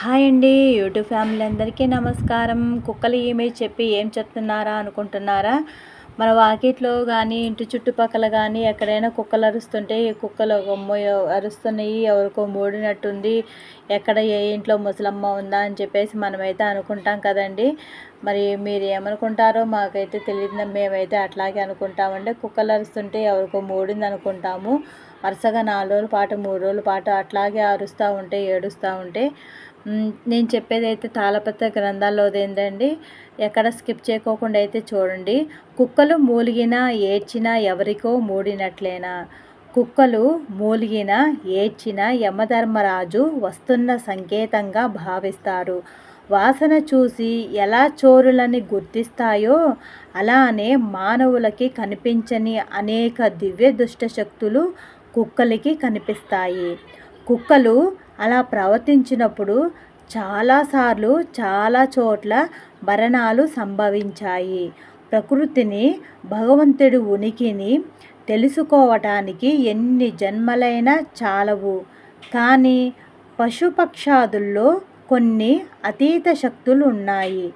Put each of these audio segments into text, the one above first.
Hi అండి YouTube family అందరికీ నమస్కారం. కుక్కలు ఏమీ చెప్పి ఏం చెప్తున్నారా అనుకుంటున్నారా? మన వాకిట్లో కానీ ఇంటి చుట్టుపక్కల కానీ ఎక్కడైనా కుక్కలు అరుస్తుంటే ఈ కుక్కలు గొమ్మ అరుస్తున్నాయి ఎవరికో మూడినట్టుంది. ఎక్కడ ఏ ఇంట్లో ముసలమ్మ ఉందా అని చెప్పేసి మనమైతే అనుకుంటాం కదండి. మరి మీరు ఏమనుకుంటారో మాకైతే తెలియదు మేమైతే అట్లాగే అనుకుంటామండి. కుక్కలు అరుస్తుంటే ఎవరికో మూడింది అనుకుంటాము. వరుసగా నాలుగు రోజుల పాటు మూడు రోజుల పాటు అట్లాగే అరుస్తూ ఉంటే ఏడుస్తూ ఉంటే నేను చెప్పేది అయితే తాళపత్ర గ్రంథాల్లోది ఏంటండి ఎక్కడ స్కిప్ చేయకోకుండా అయితే చూడండి. కుక్కలు మూలిగినా ఏడ్చినా ఎవరికో మూడినట్లేనా? కుక్కలు మూలిగిన ఏడ్చిన యమధర్మరాజు వస్తున్న సంకేతంగా భావిస్తారు. వాసన చూసి ఎలా చోరులని గుర్తిస్తాయో అలానే మానవులకి కనిపించని అనేక దివ్య దుష్ట శక్తులు కుక్కలకి కనిపిస్తాయి. కుక్కలు అలా ప్రవర్తించినప్పుడు చాలాసార్లు చాలా చోట్ల మరణాలు సంభవించాయి. ప్రకృతిని భగవంతుడి ఉనికిని తెలుసుకోవటానికి ఎన్ని జన్మలైనా చాలవు. కానీ పశుపక్షాదుల్లో కొన్ని అతీత శక్తులు ఉన్నాయి.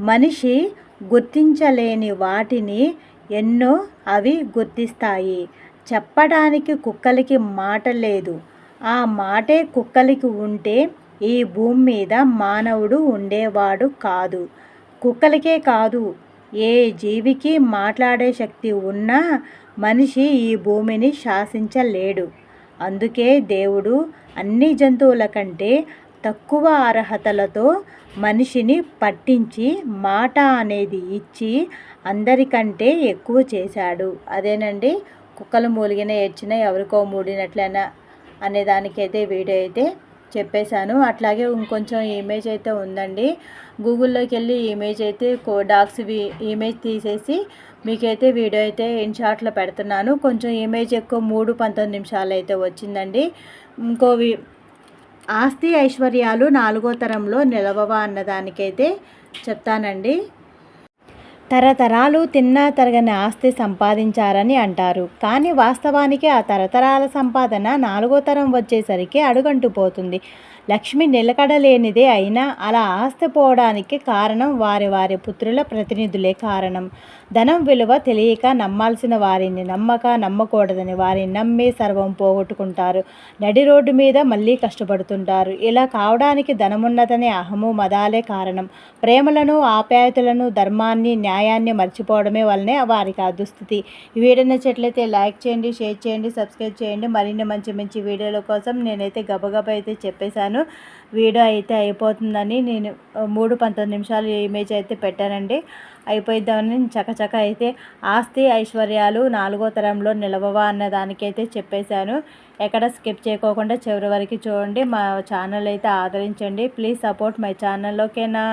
మనిషి గుర్తించలేని వాటిని ఎన్నో అవి గుర్తిస్తాయి. చెప్పడానికి కుక్కలకి మాట లేదు. ఆ మాటే కుక్కలకి ఉంటే ఈ భూమి మీద మానవుడు ఉండేవాడు కాదు. కుక్కలకే కాదు ఏ జీవికి మాట్లాడే శక్తి ఉన్నా మనిషి ఈ భూమిని శాసించలేడు. అందుకే దేవుడు అన్ని జంతువుల కంటే తక్కువ అర్హతలతో మనిషిని పట్టించి మాట అనేది ఇచ్చి అందరికంటే ఎక్కువ చేశాడు. అదేనండి కుక్కలు మూలిగిన ఏడ్చిన ఎవరికో మూడినట్లైనా అనే దానికైతే వీడియో అయితే చెప్పేశాను. అట్లాగే ఇంకొంచెం ఇమేజ్ అయితే ఉందండి. గూగుల్లోకి వెళ్ళి ఇమేజ్ అయితే డాక్స్ ఇమేజ్ తీసేసి మీకైతే వీడియో అయితే ఇన్షాట్లో పెడుతున్నాను. కొంచెం ఇమేజ్ ఎక్కువ మూడు పంతొమ్మిది నిమిషాలు అయితే వచ్చిందండి. ఇంకో ఆస్తి ఐశ్వర్యాలు నాలుగో తరంలో నిలవవా అన్నదానికైతే చెప్తానండి. తరతరాలు తిన్నా తరగని ఆస్తి సంపాదించారని అంటారు. కానీ వాస్తవానికి ఆ తరతరాల సంపాదన నాలుగో తరం వచ్చేసరికి అడుగంటు పోతుంది లక్ష్మి నిలకడలేనిదే అయినా అలా ఆస్తిపోవడానికి కారణం వారి వారి పుత్రుల ప్రతినిధులే కారణం. ధనం విలువ తెలియక నమ్మాల్సిన వారిని నమ్మక నమ్మకూడదని వారిని నమ్మి సర్వం పోగొట్టుకుంటారు. నడి రోడ్డు మీద మళ్ళీ కష్టపడుతుంటారు. ఇలా కావడానికి ధనమున్నదనే అహము మదాలే కారణం. ప్రేమలను ఆప్యాయతలను ధర్మాన్ని న్యాయాన్ని మర్చిపోవడమే వల్లనే వారికి ఆ దుస్థితి. ఈ వీడియో నచ్చట్లయితే లైక్ చేయండి షేర్ చేయండి సబ్స్క్రైబ్ చేయండి. మరిన్ని మంచి మంచి వీడియోల కోసం నేనైతే గబగబ అయితే చెప్పేశాను. చేశాను. వీడియో అయితే అయిపోతుందని నేను మూడు పంతొమ్మిది నిమిషాలు ఇమేజ్ అయితే పెట్టానండి. అయిపోయిద్దామని చకచక అయితే ఆస్తి ఐశ్వర్యాలు నాలుగో తరంలో నిలవవా అన్న దానికైతే చెప్పేశాను. ఎక్కడ స్కిప్ చేయకోకుండా చివరి వరకు చూడండి. మా ఛానల్ అయితే ఆదరించండి. ప్లీజ్ సపోర్ట్ మై ఛానల్ ఓకేనా